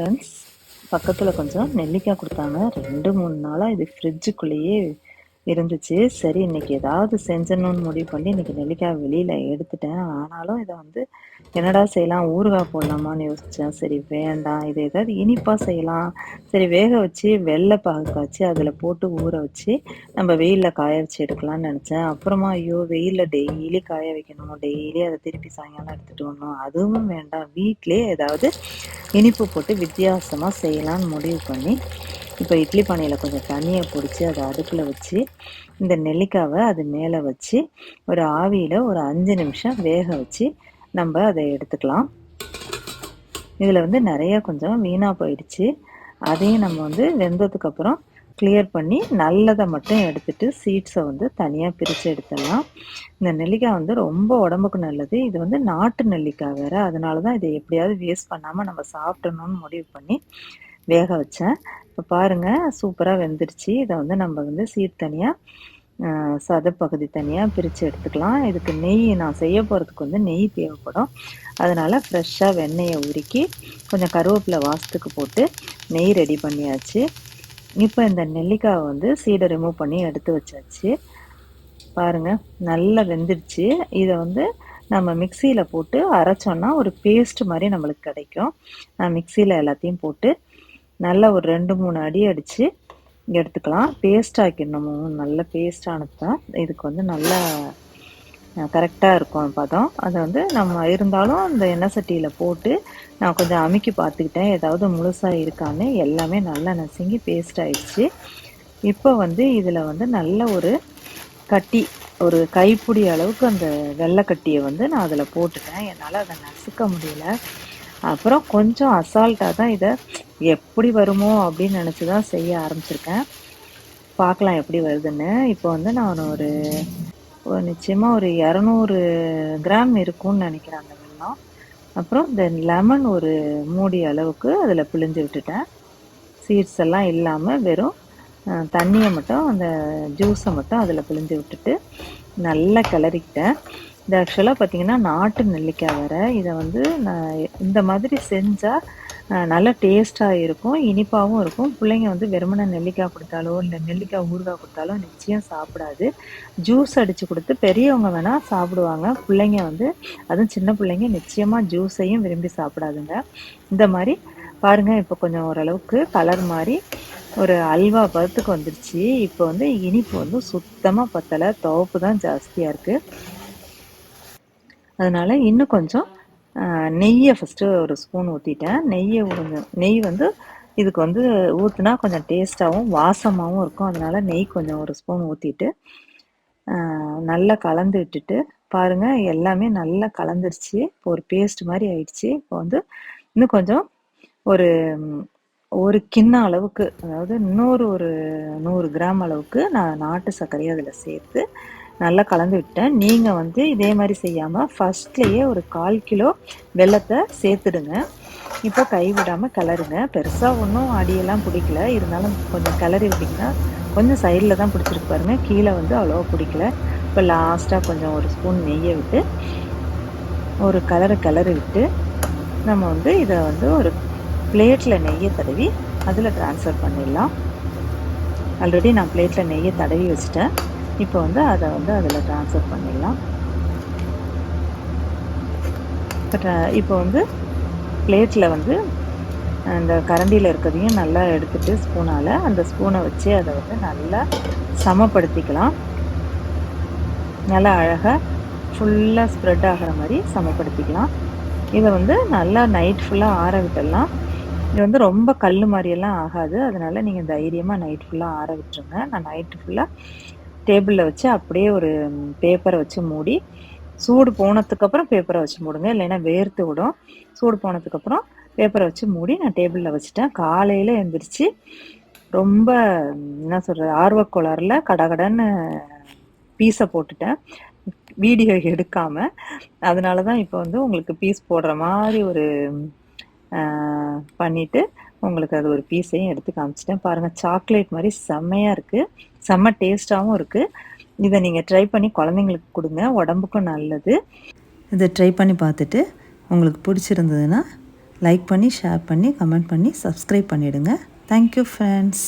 Friends பக்கத்தில் கொஞ்சம் நெல்லிக்காய் கொடுத்தாங்க. ரெண்டு மூணு நாளாக இது ஃப்ரிட்ஜுக்குள்ளேயே இருந்துச்சு. சரி இன்னைக்கு ஏதாவது செஞ்சணும்னு முடிவு பண்ணி இன்னைக்கு நெல்லிக்காய் வெளியில் எடுத்துட்டேன். ஆனாலும் இதை வந்து என்னடா செய்யலாம்? ஊறுகாய் போடலாமான்னு யோசித்தேன் சரி வேண்டாம். இதை ஏதாவது இனிப்பாக செய்யலாம். சரி வேக வச்சு வெள்ளை பாகு காய்ச்சி அதில் போட்டு ஊற வச்சு நம்ம வெயிலில் காய வச்சு எடுக்கலாம்னு நினச்சேன். அப்புறமா ஐயோ வெயிலில் டெய்லி காய வைக்கணும்? டெய்லி அதை திருப்பி சாயங்காலம் எடுத்துகிட்டு வரணும். அதுவும் வேண்டாம். வீட்டிலே ஏதாவது இனிப்பு போட்டு வித்தியாசமாக செய்யலாம்னு முடிவு பண்ணி இப்போ இட்லி பானையில் கொஞ்சம் தண்ணியை பிடிச்சி அதை அடுப்பில் வச்சு இந்த நெல்லிக்காவை அது மேலே வச்சு ஒரு ஆவியில் ஒரு அஞ்சு நிமிஷம் வேக வச்சு நம்ம அதை எடுத்துக்கலாம். இதில் வந்து நிறைய கொஞ்சம் வீணாக போயிடுச்சு. அதையும் நம்ம வந்து வெந்ததுக்கப்புறம் கிளியர் பண்ணி நல்லதை மட்டும் எடுத்துட்டு சீட்ஸை வந்து தனியாக பிரித்து எடுத்துடலாம். இந்த நெல்லிக்காய் வந்து ரொம்ப உடம்புக்கு நல்லது. இது வந்து நாட்டு நெல்லிக்காய் வேறு. அதனால தான் இதை எப்படியாவது வேஸ்ட் பண்ணாமல் நம்ம சாப்பிடணும்னு முடிவு பண்ணி வேக வச்சேன். இப்போ பாருங்கள் சூப்பராக வெந்துருச்சு. இதை வந்து நம்ம வந்து சீட் தனியாக சதப்பகுதி தனியாக பிரித்து எடுத்துக்கலாம். இதுக்கு நெய் நான் செய்ய போகிறதுக்கு வந்து நெய் தேவைப்படும். அதனால் ஃப்ரெஷ்ஷாக வெண்ணெயை உருக்கி கொஞ்சம் கருவேப்பிலை வாசத்துக்கு போட்டு நெய் ரெடி பண்ணியாச்சு. இப்போ இந்த நெல்லிக்காவை வந்து சீடை ரிமூவ் பண்ணி எடுத்து வச்சாச்சு. பாருங்கள் நல்லா வெந்துடுச்சு இதை வந்து நம்ம மிக்சியில் போட்டு அரைச்சோன்னா ஒரு பேஸ்ட் மாதிரி நம்மளுக்கு கிடைக்கும். நான் மிக்சியில் எல்லாத்தையும் போட்டு நல்லா ஒரு ரெண்டு மூணு அடி அடித்து எடுத்துக்கலாம். பேஸ்ட் ஆக்கிடணும். நல்ல பேஸ்ட் தான். இதுக்கு வந்து நல்லா கரெக்டாக இருக்கும் பதம். அதை வந்து நம்ம இருந்தாலும் அந்த எண்ணெய் சட்டியில் போட்டு நான் கொஞ்சம் அமுக்கி பார்த்துக்கிட்டேன். ஏதாவது முழுசாக இருக்கான்னு எல்லாமே நல்லா நசுங்கி பேஸ்ட் ஆயிடுச்சு. இப்போ வந்து இதில் வந்து நல்ல ஒரு கட்டி ஒரு கைப்பிடி அளவுக்கு அந்த வெள்ளைக்கட்டியை வந்து நான் அதில் போட்டுட்டேன். என்னால் அதை நசுக்க முடியல. அப்புறம் கொஞ்சம் அசால்ட்டாக தான் இதை எப்படி வருமோ அப்படின்னு நினச்சி தான் செய்ய ஆரம்பிச்சிருக்கேன். பார்க்கலாம் எப்படி வருதுன்னு. இப்போ வந்து நான் ஒரு ஒரு நிச்சயமாக ஒரு இரநூறு கிராம் இருக்கும்னு நினைக்கிறேன் அந்த வெள்ளம். அப்புறம் தென் லெமன் ஒரு மூடி அளவுக்கு அதில் பிழிஞ்சு விட்டுட்டேன். சீட்ஸ் எல்லாம் இல்லாமல் வெறும் தண்ணியை மட்டும் அந்த ஜூஸை மட்டும் அதில் பிழிஞ்சு விட்டுட்டு நல்லா கிளறிக்கிட்டேன். இது ஆக்சுவலாக பார்த்தீங்கன்னா நாட்டு நெல்லிக்காய் வர இதை வந்து நான் இந்த மாதிரி செஞ்சால் நல்ல டேஸ்ட்டாக இருக்கும் இனிப்பாகவும் இருக்கும். பிள்ளைங்க வந்து வெறுமனை நெல்லிக்காய் கொடுத்தாலோ இல்லை நெல்லிக்காய் ஊறுகாய் கொடுத்தாலோ நிச்சயம் சாப்பிடாது. ஜூஸ் அடித்து கொடுத்து பெரியவங்க வேணால் சாப்பிடுவாங்க. பிள்ளைங்க வந்து அதுவும் சின்ன பிள்ளைங்க நிச்சயமாக ஜூஸையும் விரும்பி சாப்பிடாதுங்க. இந்த மாதிரி பாருங்கள் இப்போ கொஞ்சம் ஓரளவுக்கு கலர் மாதிரி ஒரு அல்வா பதத்துக்கு வந்துருச்சு. இப்போ வந்து இனிப்பு வந்து சுத்தமாக பத்தலை துவப்பு தான் ஜாஸ்தியாக இருக்குது அதனால் இன்னும் கொஞ்சம் நெய்யை ஃபஸ்ட்டு ஒரு ஸ்பூன் ஊற்றிட்டேன் நெய்யை கொஞ்சம் நெய் வந்து இதுக்கு வந்து ஊற்றுனா கொஞ்சம் டேஸ்ட்டாகவும் வாசமாகவும் இருக்கும். அதனால் நெய் கொஞ்சம் ஒரு ஸ்பூன் ஊற்றிட்டு நல்லா கலந்து விட்டுட்டு பாருங்கள் எல்லாமே நல்லா கலந்துருச்சு. இப்போ ஒரு பேஸ்ட் மாதிரி ஆயிடுச்சு. இப்போ வந்து இன்னும் கொஞ்சம் ஒரு ஒரு கிண்ண அளவுக்கு அதாவது இன்னொரு ஒரு நூறு கிராம் அளவுக்கு நான் நாட்டு சர்க்கரையை அதில் சேர்த்து நல்லா கலந்து விட்டேன். நீங்கள் வந்து இதே மாதிரி செய்யாமல் ஃபஸ்ட்லேயே ஒரு கால் கிலோ வெள்ளத்தை சேர்த்துடுங்க. இப்போ கைவிடாமல் கிளறுங்க. பெருசாக ஒன்றும் அடியெல்லாம் பிடிக்கல. இருந்தாலும் கொஞ்சம் கிளறி விட்டிங்கன்னா கொஞ்சம் சைடில் தான் பிடிச்சிருக்கு பாருங்க. கீழே வந்து அவ்வளோவா பிடிக்கல. இப்போ லாஸ்ட்டாக கொஞ்சம் ஒரு ஸ்பூன் நெய்யை விட்டு ஒரு கலரை கலரை விட்டு நம்ம வந்து இதை வந்து ஒரு பிளேட்டில் நெய்யை தடவி அதில் ட்ரான்ஸ்ஃபர் பண்ணிடலாம். ஆல்ரெடி நான் பிளேட்டில் நெய்யை தடவி வச்சுட்டேன். இப்போ வந்து அதை வந்து அதில் ட்ரான்ஸ்ஃபர் பண்ணிடலாம். இப்போ வந்து பிளேட்டில் வந்து அந்த கரண்டியில் இருக்கிறதையும் நல்லா எடுத்துகிட்டு ஸ்பூனால் அந்த ஸ்பூனை வச்சு அதை வந்து நல்லா சமப்படுத்திக்கலாம். நல்லா அழகாக ஃபுல்லாக ஸ்ப்ரெட் ஆகிற மாதிரி சமப்படுத்திக்கலாம். இதை வந்து நல்லா நைட் ஃபுல்லாக ஆற விட்டுடலாம். இது வந்து ரொம்ப கல் மாதிரியெல்லாம் ஆகாது. அதனால் நீங்கள் தைரியமாக நைட் ஃபுல்லாக ஆற விட்டுருங்க. நான் நைட்டு ஃபுல்லாக டேபிளில் வச்சு அப்படியே ஒரு பேப்பரை வச்சு மூடி சூடு போனதுக்கப்புறம் பேப்பரை வச்சு மூடுங்க. இல்லைன்னா வேர்த்து விடும். சூடு போனதுக்கப்புறம் பேப்பரை வச்சு மூடி நான் டேபிளில் வச்சுட்டேன். காலையில் எழுந்திரிச்சு ரொம்ப என்ன சொல்கிறது ஆர்வக்கோளாறில் கடகடன்னு பீஸை போட்டுட்டேன். வீடியோ எடுக்காமல் அதனால தான் இப்போ வந்து உங்களுக்கு பீஸ் போடுற மாதிரி ஒரு பண்ணிவிட்டு உங்களுக்கு அது ஒரு பீஸையும் எடுத்து காமிச்சிட்டேன். பாருங்கள் சாக்லேட் மாதிரி செம்மையாக இருக்குது செம்ம டேஸ்ட்டாகவும் இருக்குது இதை நீங்கள் ட்ரை பண்ணி குழந்தைங்களுக்கு கொடுங்க. உடம்புக்கும் நல்லது. இதை ட்ரை பண்ணி பார்த்துட்டு உங்களுக்கு பிடிச்சிருந்ததுன்னா லைக் பண்ணி ஷேர் பண்ணி கமெண்ட் பண்ணி சப்ஸ்கிரைப் பண்ணிவிடுங்க தேங்க்யூ ஃப்ரெண்ட்ஸ்